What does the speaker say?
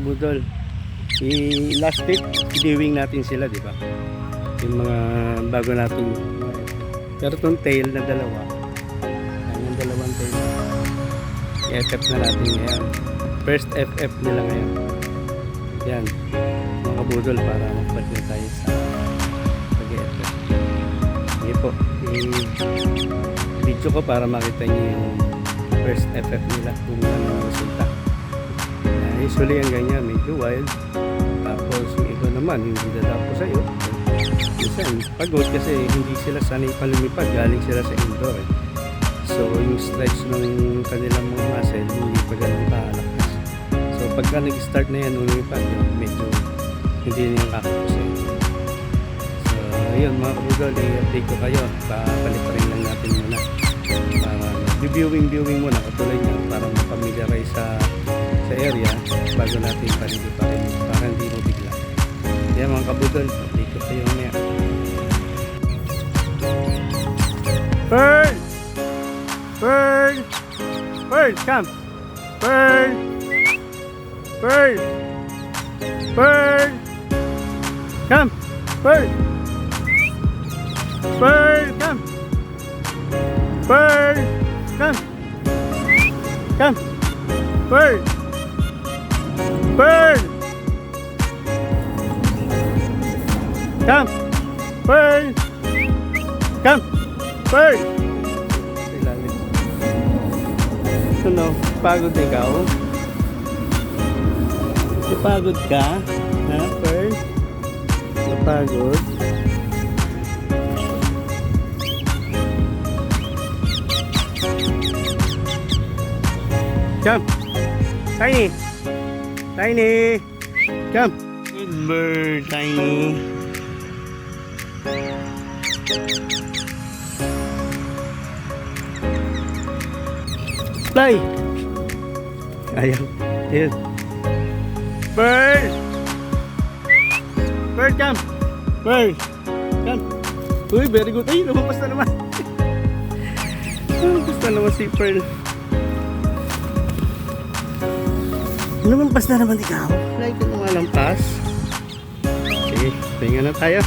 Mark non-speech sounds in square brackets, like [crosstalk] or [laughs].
kabudol. I last week, viewing natin sila, di ba? Yung mga bago natin. Pero itong tail na dalawa, yung dalawang tail. I-FF na natin ngayon. First FF nila ngayon. Yan. Mga kabudol para magpat na tayo sa pag-FF. Sige po. I-video ko para makita niyo yung first FF nila kung ano ang resulta. Uh, usually ang ganyan, medyo wild. Tapos iba naman, hindi dadako sa'yo. Minsan, pagod kasi hindi sila sanay palumipad. Galing sila sa indoor. Eh. So, yung stretch ng kanilang mga muscle, hindi pa ganun kalakas. So, pagka nag-start na yan, lumipad, medyo hindi na yung kakapusin. So, ayun mga kabudol, i-update ko kayo. Papalit pa rin lang natin muna. Para viewing-viewing muna, katulad niya, para mapamiliarize sa, sa area bago natin palili pa rin, para hindi mo bigla. Yan mga kabudol, update ko kayo mamaya. Bird! Bird! Bird, come! Bird! Bird! Bird! Come! Bird! Bird, come! Bird! Come! Come! Bird! Bird! Come! Bird! Come! Bird! Ilalim. Ano, pagod ikaw? Napagod ka? Ha, Bird? Napagod? Come. Tiny. Tiny. Come. Good bird, Tiny. Fly. Ayaw. Ayun. Bird. Bird, come. Bird. Come. Uy, very good. Ay, lumabas na naman. [laughs] lumabas na naman si Pearl. Lumampas na naman ikaw. Like ka lumalampas. Sige, tingnan na tayo.